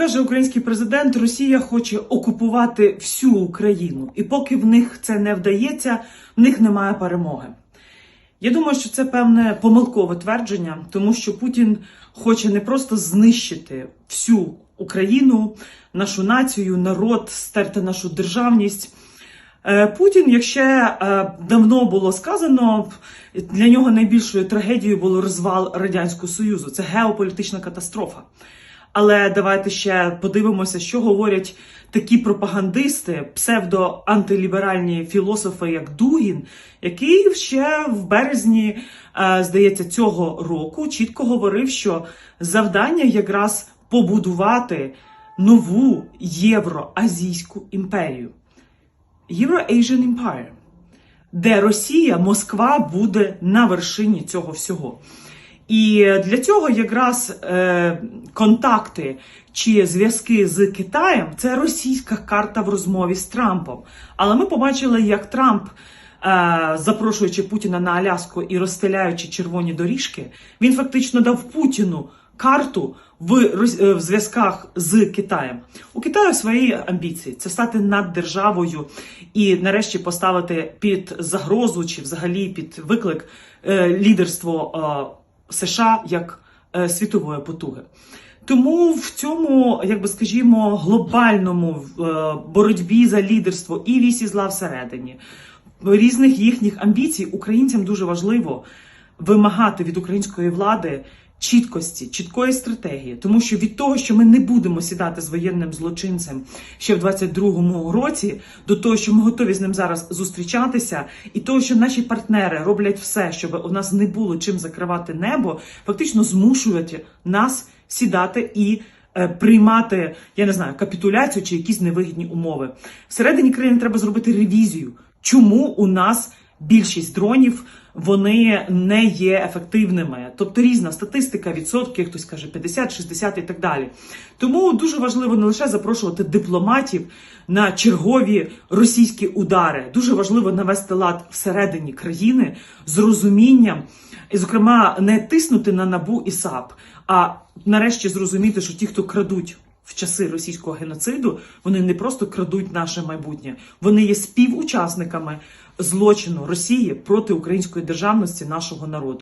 каже український президент, Росія хоче окупувати всю Україну, і поки в них це не вдається, в них немає перемоги. Я думаю, що це певне помилкове твердження, тому що Путін хоче не просто знищити всю Україну, нашу націю, народ, стерти нашу державність. Е, Путін, як ще е, давно було сказано, для нього найбільшою трагедією було розвал радянського союзу. Це геополітична катастрофа. Але давайте ще подивимося, що говорять такі пропагандисти, псевдоантиліберальні філософи, як Дугін, який ще в березні, е, здається, цього року чітко говорив, що завдання якраз побудувати нову євроазійську імперію. Euro-Asian Empire, де Росія, Москва буде на вершині цього всього. І для цього якраз е, контакти чи зв'язки з Китаєм це російська карта в розмові з Трампом. Але ми побачили, як Трамп, е, запрошуючи Путіна на Аляску і розстеляючи червоні доріжки, він фактично дав Путіну карту в, е, в зв'язках з Китаєм. У Китаю свої амбіції це стати наддержавою і нарешті поставити під загрозу чи взагалі під виклик е, лідерство. Е, США як е, світової потуги. Тому в цьому, як би скажімо, глобальному е, боротьбі за лідерство і вісі зла всередині різних їхніх амбіцій українцям дуже важливо вимагати від української влади чіткості, чіткої стратегії, тому що від того, що ми не будемо сідати з воєнним злочинцем ще в 22-му році, до того, що ми готові з ним зараз зустрічатися, і того, що наші партнери роблять все, щоб у нас не було чим закривати небо, фактично змушують нас сідати і. е, Приймати, я не знаю, капітуляцію чи якісь невигідні умови. Всередині країни треба зробити ревізію. Чому у нас більшість дронів вони не є ефективними. Тобто різна статистика, відсотки, хтось каже 50, 60 і так далі. Тому дуже важливо не лише запрошувати дипломатів на чергові російські удари. Дуже важливо навести лад всередині країни з розумінням, і, зокрема, не тиснути на набу і САП, а нарешті зрозуміти, що ті, хто крадуть. В часи російського геноциду вони не просто крадуть наше майбутнє, вони є співучасниками злочину Росії проти української державності нашого народу.